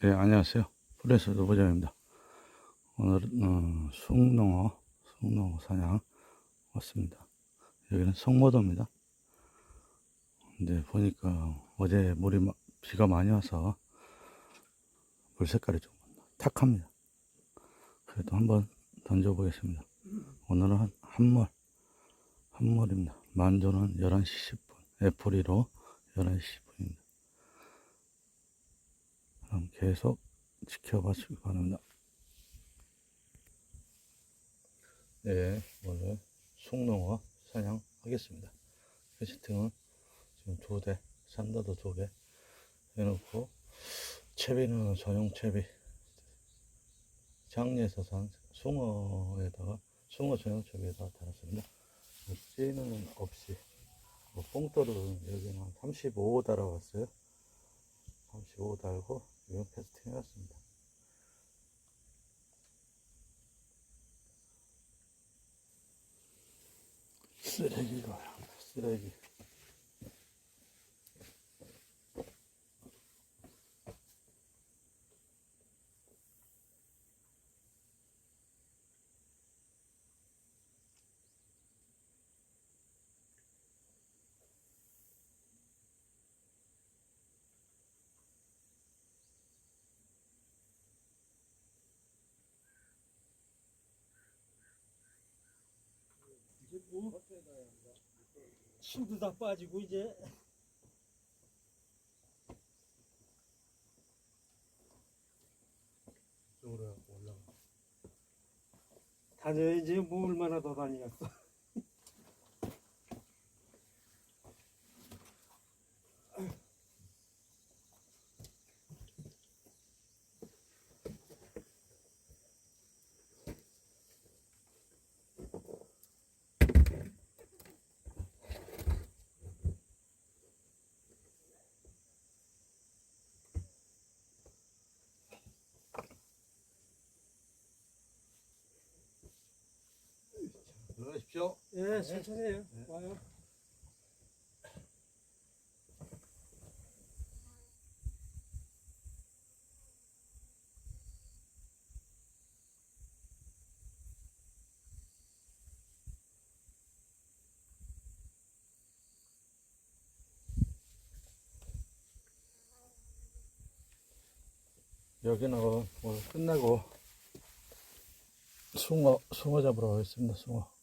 네, 안녕하세요. 프레스 노보장입니다. 오늘은 어, 숭농어, 숭농어 사냥 왔습니다. 여기는 성모도입니다. 근데 보니까 어제 물이 마- 비가 많이 와서 물 색깔이 좀 탁합니다. 그래도 한번 던져보겠습니다. 오늘은 한, 한몰, 한몰입니다. 만조는 11시 10분, 애프리로 11시 10분입니다. 그럼 계속 지켜봐 주기 바랍니다. 네, 오늘 숭농어 사냥하겠습니다. 캐스팅은 지금 두 대, 산다도 두 개 해놓고, 채비는 전용 채비. 장리에서 산 숭어에다가, 숭어 전용 채비에다가 달았습니다. 찌는 없이, 뭐 뽕돌은 여기는 한35 달아왔어요. 35 달고, 캐스팅 해왔습니다. 쓰레기가, 쓰레기. 침도 다 빠지고 이제 쪽으로 해갖고 올라가. 다녀야지 뭐 얼마나 더 다니겠어 들어가십시오. 예 천천히 해요 와요 여기는 오늘 끝나고 숭어, 숭어 잡으러 가겠습니다. 숭어.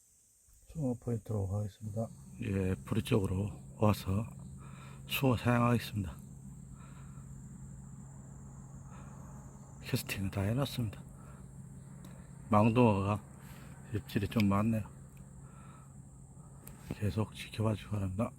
숭어 포인트로 가겠습니다. 예, 부리 쪽으로 와서 숭어 사냥하겠습니다. 캐스팅을 다 해놨습니다. 망둥어가 입질이 좀 많네요. 계속 지켜봐 주기 바랍니다.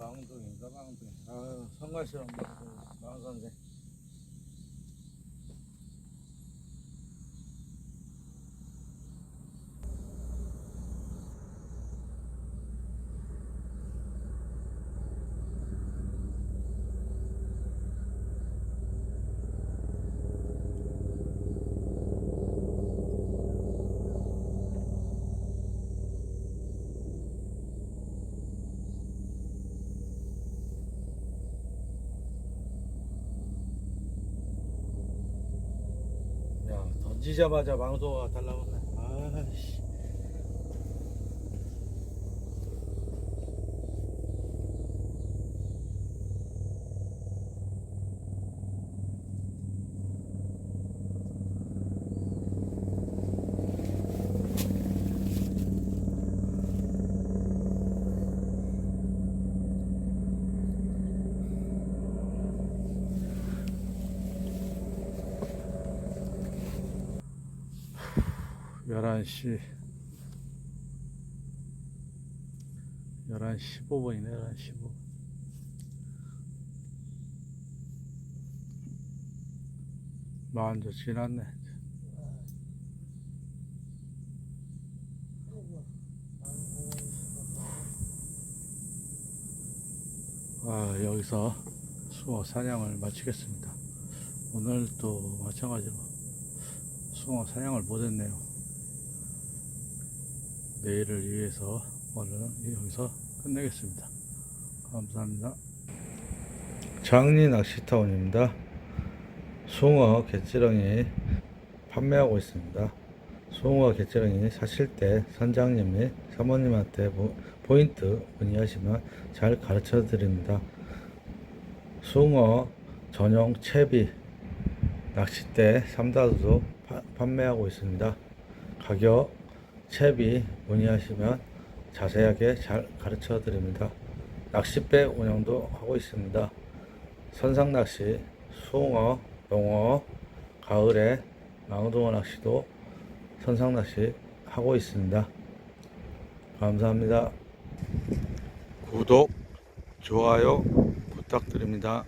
망둥인가 망둥이 아유 성가시험 망선생 던지자마자 망둥어가 달라오네. 아씨 11시 11시 15분이네 11시 15분 만저 지났네. 아 여기서 숭어 사냥을 마치겠습니다. 오늘 또 마찬가지로 숭어 사냥을 못했네요 내일을 위해서 오늘은 여기서 끝내겠습니다. 감사합니다. 장리 낚시타운입니다. 숭어 개찌렁이 판매하고 있습니다. 숭어 개찌렁이 사실 때 선장님 및 사모님한테 보- 포인트 문의하시면 잘 가르쳐 드립니다. 숭어 전용 채비 낚싯대 3다도 판매하고 있습니다. 가격 채비 문의하시면 자세하게 잘 가르쳐 드립니다. 낚싯배 운영도 하고 있습니다. 선상 낚시, 숭어, 농어, 가을에 망둥어 낚시도 선상 낚시 하고 있습니다. 감사합니다. 구독, 좋아요 부탁드립니다.